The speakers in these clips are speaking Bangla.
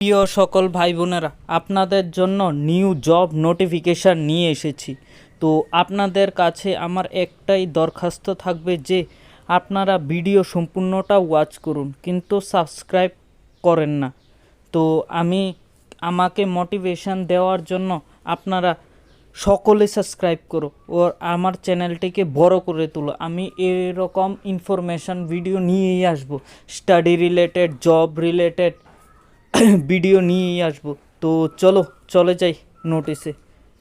প্রিয় সকল ভাই বোনেরা আপনাদের জন্য নিউ জব নোটিফিকেশান নিয়ে এসেছি। তো আপনাদের কাছে আমার একটাই দরখাস্ত থাকবে যে, আপনারা ভিডিও সম্পূর্ণটা ওয়াচ করুন, কিন্তু সাবস্ক্রাইব করেন না। তো আমি আমাকে মোটিভেশান দেওয়ার জন্য আপনারা সকলে সাবস্ক্রাইব করো ও আমার চ্যানেলটিকে বড় করে তুলো। আমি এরকম ইনফরমেশান ভিডিও নিয়েই আসব। Study related job related video নিয়েই আসব। তো চলো, চলে যাই নোটিসে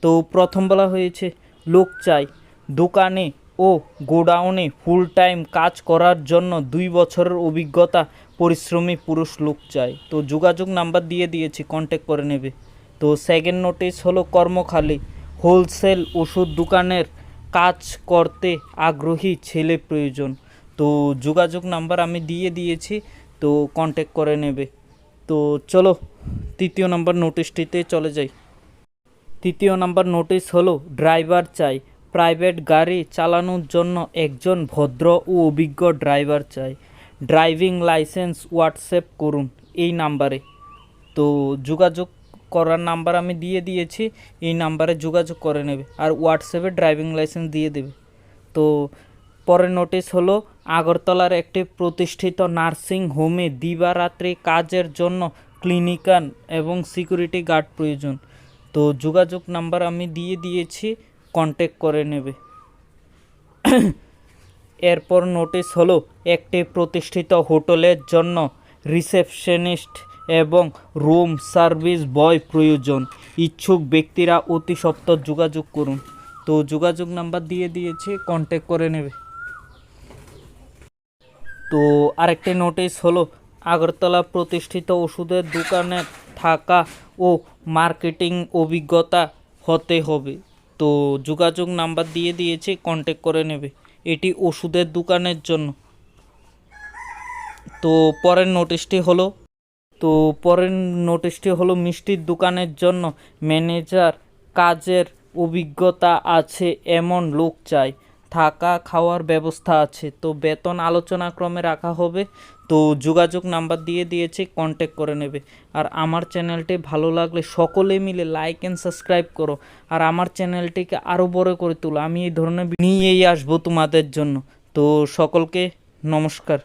তো প্রথম বলা হয়েছে, লোক চাই। দোকানে ও গোডাউনে ফুল টাইম কাজ করার জন্য দুই বছরের অভিজ্ঞতা পরিশ্রমী পুরুষ লোক চাই। তো যোগাযোগ নাম্বার দিয়ে দিয়েছি কন্ট্যাক্ট করে নেবে। তো সেকেন্ড নোটিস হলো কর্মখালি। হোলসেল ওষুধ দোকানের কাজ করতে আগ্রহী ছেলে প্রয়োজন। তো যোগাযোগ নাম্বার আমি দিয়ে দিয়েছি, তো কন্ট্যাক্ট করে নেবে। তো চলো, তৃতীয় নম্বর নোটিশটিতে চলে যাই। তৃতীয় নাম্বার নোটিশ হলো, ড্রাইভার চাই। প্রাইভেট গাড়ি চালানোর জন্য একজন ভদ্র ও অভিজ্ঞ ড্রাইভার চাই। ড্রাইভিং লাইসেন্স হোয়াটসঅ্যাপ করুন এই নাম্বারে। তো যোগাযোগ করার নাম্বার আমি দিয়ে দিয়েছি, এই নাম্বারে যোগাযোগ করে নেবে। আর হোয়াটসঅ্যাপে ড্রাইভিং লাইসেন্স দিয়ে দেবে। তো পরের নোটিশ হলো আগরতলার একটি প্রতিষ্ঠিত নার্সিং হোমে দিবারাত্রি কাজের জন্য ক্লিনিকান এবং সিকিউরিটি গার্ড প্রয়োজন। তো যোগাযোগ নাম্বার আমি দিয়ে দিয়েছি কন্ট্যাক্ট করে নেবে। এরপর নোটিশ হলো, একটি প্রতিষ্ঠিত হোটেলের জন্য রিসেপশনিস্ট এবং রুম সার্ভিস বয় প্রয়োজন। ইচ্ছুক ব্যক্তিরা অতি সত্বর যোগাযোগ করুন। তো যোগাযোগ নাম্বার দিয়ে দিয়েছি কন্ট্যাক্ট করে নেবে। তো আরেকটি নোটিশ হলো, আগরতলা প্রতিষ্ঠিত ওষুধের দোকানে থাকা ও মার্কেটিং অভিজ্ঞতা হতে হবে। তো যোগাযোগ নাম্বার দিয়ে দিয়েছে কন্ট্যাক্ট করে নেবে। এটি ওষুধের দোকানের জন্য। তো পরের নোটিশটি হলো, তো পরের নোটিশটি হলো, মিষ্টির দোকানের জন্য ম্যানেজার কাজের অভিজ্ঞতা আছে এমন লোক চাই। থাকা খাওয়ার ব্যবস্থা আছে। তো বেতন আলোচনা ক্রমে রাখা হবে। তো যোগাযোগ নাম্বার দিয়ে দিয়েছি কন্ট্যাক্ট করে নেবে। আর আমার চ্যানেলটি ভালো লাগলে সকলে মিলে লাইক অ্যান্ড সাবস্ক্রাইব করো। আর আমার চ্যানেলটিকে আরও বড় করে তোলো। আমি এই ধরনের নিয়েই আসব তোমাদের জন্য। তো সকলকে নমস্কার।